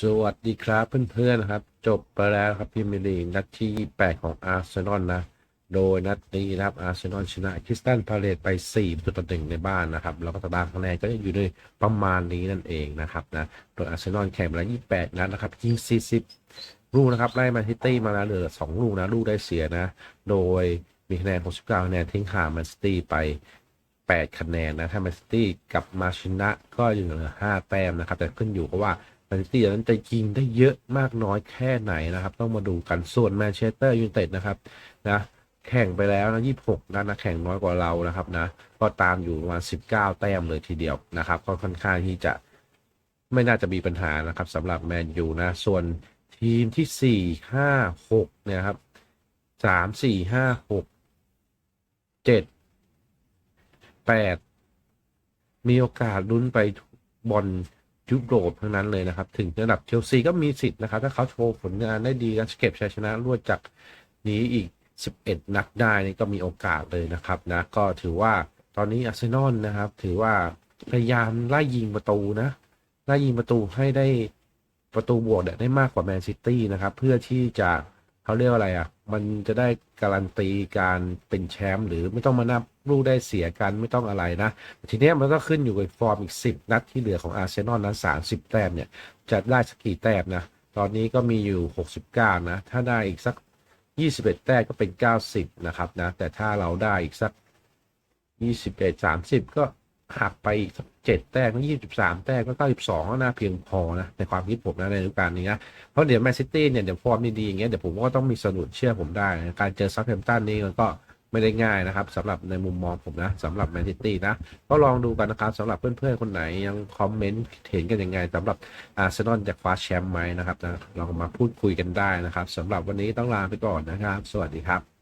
สวัสดีครับเพื่อนๆนะครับ จบไปแล้วครับพรีเมียร์ลีกนัดที่ 8 ของอาร์เซนอลนะ โดยนัดนี้นะครับอาร์เซนอลชนะคริสตันพาเลตไป4ประตูต่อหนึ่งในบ้านนะครับ แล้วก็ตารางคะแนนก็อยู่ในประมาณนี้นั่นเองนะครับนะโดยอาร์เซนอลแข่งมาแล้ว 28 นัดนะครับยิง 40 ลูกนะครับไล่มาทิตี้มาแล้วเหลือ 2 ลูกนะลูกได้เสียนะ โดยมีคะแนน 69 คะแนนทิ้งห่างแมนซิตี้ไป8 คะแนนนะถ้าแมนซิตี้กับมาชนะก็อยู่เหลือ 5 แต้มนะครับแต่ขึ้นอยู่กับว่า แมนซิตี้นั้นจะยิงได้เยอะมากน้อยแค่ไหนนะครับ ต้องมาดูกันส่วนแมนเชสเตอร์ยูไนเต็ดนะครับนะแข่งไปแล้วนะ26นัดนะแข่งน้อยกว่าเรานะครับนะก็ตามอยู่ประมาณ 19 แต้มเลยทีเดียวนะครับ ก็ค่อนข้างที่จะไม่น่าจะมีปัญหานะครับสำหรับแมนยูนะ ส่วนทีมที่ 4 5 6 เนี่ยครับ 3 4 5 6 7 8 มีโอกาสลุ้นไปบอล ยุโรปทั้งนั้นเลยนะครับ ถึงระดับเชลซีก็มีสิทธิ์นะครับ ถ้าเขาโชว์ผลงานได้ดีและเก็บชัยชนะรวดจากนี้อีก 11 นัดได้นี่ก็มีโอกาสเลยนะครับนะก็ถือว่าตอนนี้อาร์เซนอลนะครับ ถือว่าพยายามไล่ยิงประตูนะไล่ยิงประตูให้ได้ประตูบวกได้มากกว่าแมนซิตี้นะครับ เพื่อที่จะ เขาเรียกว่าอะไรอะ มันจะได้การันตีการเป็นแชมป์หรือไม่ต้องมานับลูกได้เสียกันไม่ต้องอะไรนะ ทีเนี้ยมันก็ขึ้นอยู่กับฟอร์มอีก 10 นัดที่เหลือของอาร์เซนอลนั้น30 แต้มเนี่ย จะได้สักกี่แต้มนะ ตอนนี้ก็มีอยู่ 69 นะ ถ้าได้อีกสัก 21 แต้มก็เป็น 90 นะครับนะ แต่ถ้าเราได้อีกสัก 21 30 ก็ หักไปอีกสัก7แต้มก็23แต้มก็92ก็น่าเพียงพอนะในความคิดผมนะในฤดูกาลนี้นะเพราะเดี๋ยวแมนซิตี้เนี่ยเดี๋ยวฟอร์มดีๆอย่างเงี้ยเดี๋ยวผมก็ต้องมีสนุนเชื่อผมได้นะการเจอซัฟแฮมป์ตันนี่มันก็ไม่ได้ง่ายนะครับสำหรับในมุมมองผมนะสำหรับแมนซิตี้นะก็ลองดูกันนะครับสำหรับเพื่อนๆคนไหนยังคอมเมนต์เห็นกันยังไงสำหรับอาร์เซนอลจะคว้าแชมป์ไหมนะครับนะลองมาพูดคุยกันได้นะครับสำหรับวันนี้ต้องลาไปก่อนนะครับ สวัสดีครับ